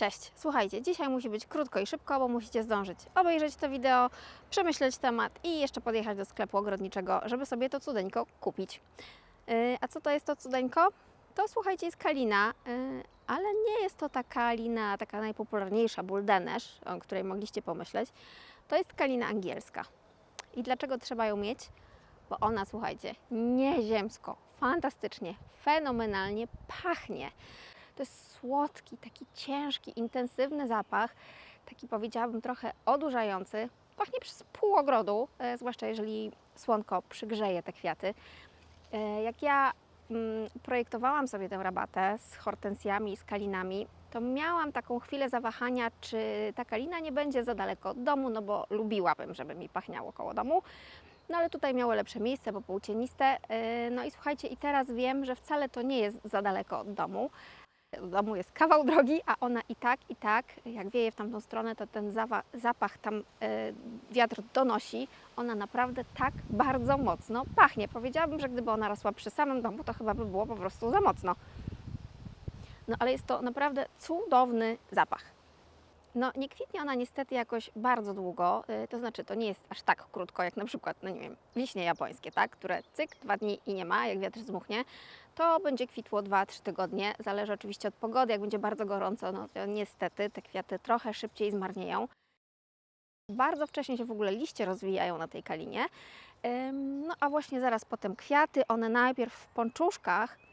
Cześć, słuchajcie, dzisiaj musi być krótko i szybko, bo musicie zdążyć obejrzeć to wideo, przemyśleć temat i jeszcze podjechać do sklepu ogrodniczego, żeby sobie to cudeńko kupić. Yy, A co to jest to cudeńko? To słuchajcie, jest kalina, yy, ale nie jest to ta kalina, taka najpopularniejsza, buldenesz, o której mogliście pomyśleć. To jest kalina angielska. I dlaczego trzeba ją mieć? Bo ona, słuchajcie, nieziemsko, fantastycznie, fenomenalnie pachnie. To jest słodki, taki ciężki, intensywny zapach, taki powiedziałabym trochę odurzający. Pachnie przez pół ogrodu, e, zwłaszcza jeżeli słonko przygrzeje te kwiaty. E, Jak ja mm, projektowałam sobie tę rabatę z hortensjami i z kalinami, to miałam taką chwilę zawahania, czy ta kalina nie będzie za daleko od domu, no bo lubiłabym, żeby mi pachniało koło domu. No ale tutaj miało lepsze miejsce, bo półcieniste. E, No i słuchajcie, i teraz wiem, że wcale to nie jest za daleko od domu. Do domu jest kawał drogi, a ona i tak, i tak, jak wieje w tamtą stronę, to ten zapach tam e, wiatr donosi. Ona naprawdę tak bardzo mocno pachnie. Powiedziałabym, że gdyby ona rosła przy samym domu, to chyba by było po prostu za mocno. No ale jest to naprawdę cudowny zapach. No nie kwitnie ona niestety jakoś bardzo długo, y, to znaczy to nie jest aż tak krótko jak na przykład, no nie wiem, wiśnie japońskie, tak, które cyk, dwa dni i nie ma, jak wiatr zmuchnie, to będzie kwitło 2-3 tygodnie, zależy oczywiście od pogody, jak będzie bardzo gorąco, no to niestety te kwiaty trochę szybciej zmarnieją. Bardzo wcześnie się w ogóle liście rozwijają na tej kalinie, no a właśnie zaraz potem kwiaty, one najpierw w pączuszkach, y,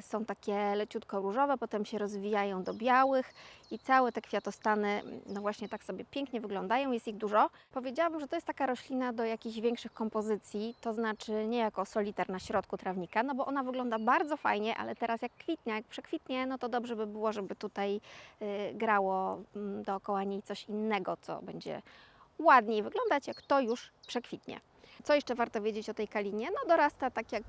są takie leciutko różowe, potem się rozwijają do białych i całe te kwiatostany, no właśnie tak sobie pięknie wyglądają, jest ich dużo. Powiedziałabym, że to jest taka roślina do jakichś większych kompozycji, to znaczy nie jako soliter na środku trawnika, no bo ona wygląda bardzo fajnie, ale teraz jak kwitnie, jak przekwitnie, no to dobrze by było, żeby tutaj y, grało mm, dookoła niej coś innego, co będzie ładniej wyglądać, jak to już przekwitnie. Co jeszcze warto wiedzieć o tej kalinie? No dorasta tak jak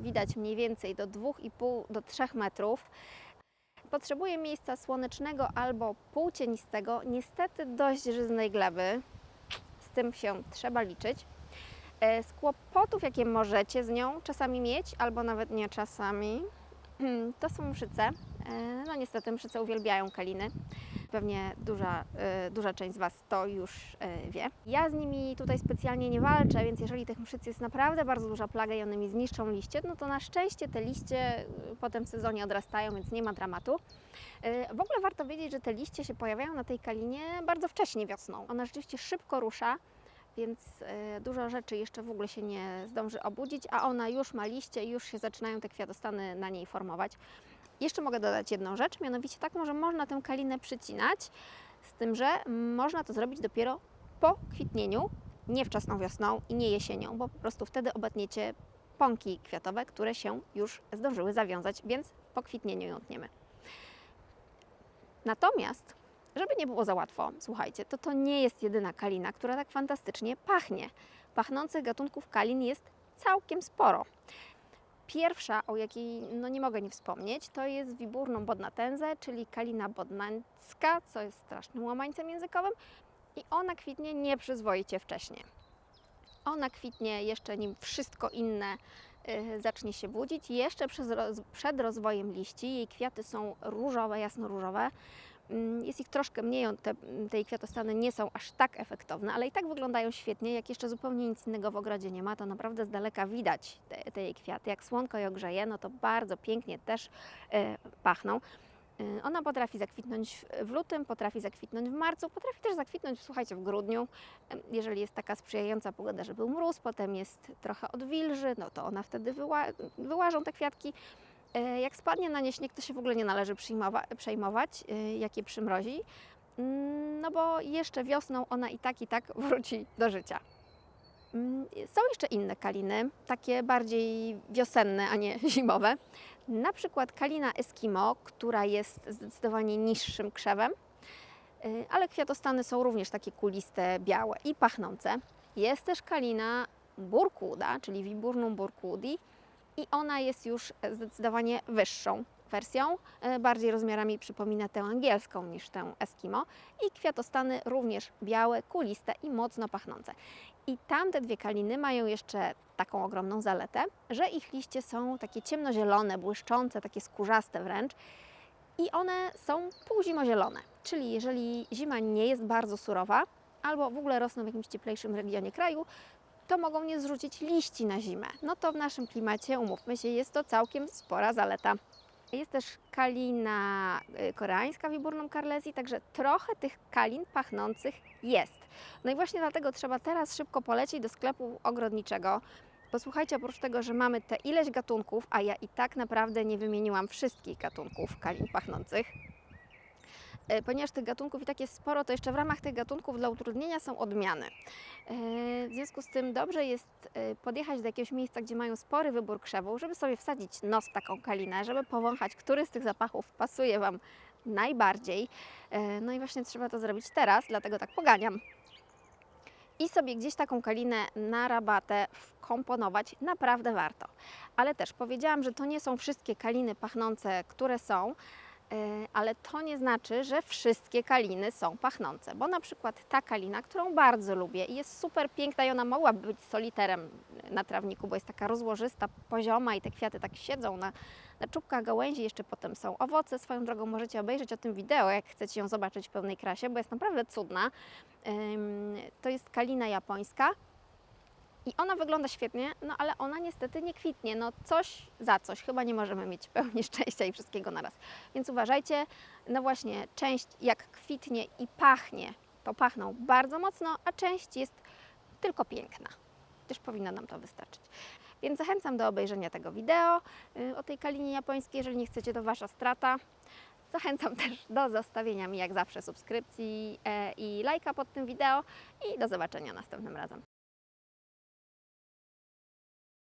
widać mniej więcej do 2,5 do 3 metrów. Potrzebuje miejsca słonecznego albo półcienistego, niestety dość żyznej gleby. Z tym się trzeba liczyć. E, Z kłopotów, jakie możecie z nią czasami mieć, albo nawet nie czasami, to są mszyce. E, No niestety mszyce uwielbiają kaliny. Pewnie duża, e, duża część z Was to już e, wie. Ja z nimi tutaj specjalnie nie walczę, więc jeżeli tych mszyc jest naprawdę bardzo duża plaga i one mi zniszczą liście, no to na szczęście te liście e, potem w sezonie odrastają, więc nie ma dramatu. W ogóle warto wiedzieć, że te liście się pojawiają na tej kalinie bardzo wcześnie wiosną. Ona rzeczywiście szybko rusza, więc dużo rzeczy jeszcze w ogóle się nie zdąży obudzić, a ona już ma liście i już się zaczynają te kwiatostany na niej formować. Jeszcze mogę dodać jedną rzecz, mianowicie taką, że można tę kalinę przycinać, z tym, że można to zrobić dopiero po kwitnieniu, nie wczesną wiosną i nie jesienią, bo po prostu wtedy obetniecie pąki kwiatowe, które się już zdążyły zawiązać, więc po kwitnieniu ją tniemy. Natomiast, żeby nie było za łatwo, słuchajcie, to to nie jest jedyna kalina, która tak fantastycznie pachnie. Pachnących gatunków kalin jest całkiem sporo. Pierwsza, o jakiej no nie mogę nie wspomnieć, to jest wiburną bodnatenze, czyli kalina bodnańska, co jest strasznym łamańcem językowym i ona kwitnie nieprzyzwoicie wcześnie. Ona kwitnie jeszcze nim wszystko inne y, zacznie się budzić. Jeszcze roz, przed rozwojem liści jej kwiaty są różowe, jasno-różowe. Mm, Jest ich troszkę mniej, te, te kwiatostany nie są aż tak efektowne, ale i tak wyglądają świetnie. Jak jeszcze zupełnie nic innego w ogrodzie nie ma, to naprawdę z daleka widać te, te jej kwiaty. Jak słonko je ogrzeje, no to bardzo pięknie też e, pachną. E, Ona potrafi zakwitnąć w- w lutym, potrafi zakwitnąć w marcu, potrafi też zakwitnąć, słuchajcie, w grudniu. E, Jeżeli jest taka sprzyjająca pogoda, że był mróz, potem jest trochę odwilży, no to ona wtedy wyła, wyłażą te kwiatki. E, Jak spadnie na nie śnieg, to się w ogóle nie należy przejmować, e, jak je przymrozi, Mm, no bo jeszcze wiosną ona i tak, i tak wróci do życia. Mm, Są jeszcze inne kaliny, takie bardziej wiosenne, a nie zimowe. Na przykład kalina Eskimo, która jest zdecydowanie niższym krzewem, y, ale kwiatostany są również takie kuliste, białe i pachnące. Jest też kalina Burkuda, czyli Viburnum burkudi i ona jest już zdecydowanie wyższą wersją, e, bardziej rozmiarami przypomina tę angielską niż tę Eskimo i kwiatostany również białe, kuliste i mocno pachnące. I tamte dwie kaliny mają jeszcze taką ogromną zaletę, że ich liście są takie ciemnozielone, błyszczące, takie skórzaste wręcz i one są półzimozielone. Czyli jeżeli zima nie jest bardzo surowa, albo w ogóle rosną w jakimś cieplejszym regionie kraju, to mogą nie zrzucić liści na zimę. No to w naszym klimacie, umówmy się, jest to całkiem spora zaleta. Jest też kalina y, koreańska Viburnum carlesi, także trochę tych kalin pachnących jest. No i właśnie dlatego trzeba teraz szybko polecieć do sklepu ogrodniczego. Posłuchajcie, oprócz tego, że mamy te ileś gatunków, a ja i tak naprawdę nie wymieniłam wszystkich gatunków kalin pachnących, ponieważ tych gatunków i tak jest sporo, to jeszcze w ramach tych gatunków dla utrudnienia są odmiany. E, W związku z tym dobrze jest e, podjechać do jakiegoś miejsca, gdzie mają spory wybór krzewów, żeby sobie wsadzić nos w taką kalinę, żeby powąchać, który z tych zapachów pasuje Wam najbardziej. E, No i właśnie trzeba to zrobić teraz, dlatego tak poganiam. I sobie gdzieś taką kalinę na rabatę wkomponować naprawdę warto. Ale też powiedziałam, że to nie są wszystkie kaliny pachnące, które są, E, ale to nie znaczy, że wszystkie kaliny są pachnące, bo na przykład ta kalina, którą bardzo lubię i jest super piękna i ona mogłaby być soliterem na trawniku, bo jest taka rozłożysta, pozioma i te kwiaty tak siedzą na, na czubkach gałęzi, jeszcze potem są owoce. Swoją drogą możecie obejrzeć o tym wideo, jak chcecie ją zobaczyć w pełnej krasie, bo jest naprawdę cudna. To jest kalina japońska. I ona wygląda świetnie, no ale ona niestety nie kwitnie. No coś za coś. Chyba nie możemy mieć pełni szczęścia i wszystkiego naraz. Więc uważajcie, no właśnie, część jak kwitnie i pachnie, to pachną bardzo mocno, a część jest tylko piękna. Też powinno nam to wystarczyć. Więc zachęcam do obejrzenia tego wideo y, o tej kalinie japońskiej. Jeżeli nie chcecie, to wasza strata. Zachęcam też do zostawienia mi jak zawsze subskrypcji e, i lajka pod tym wideo i do zobaczenia następnym razem.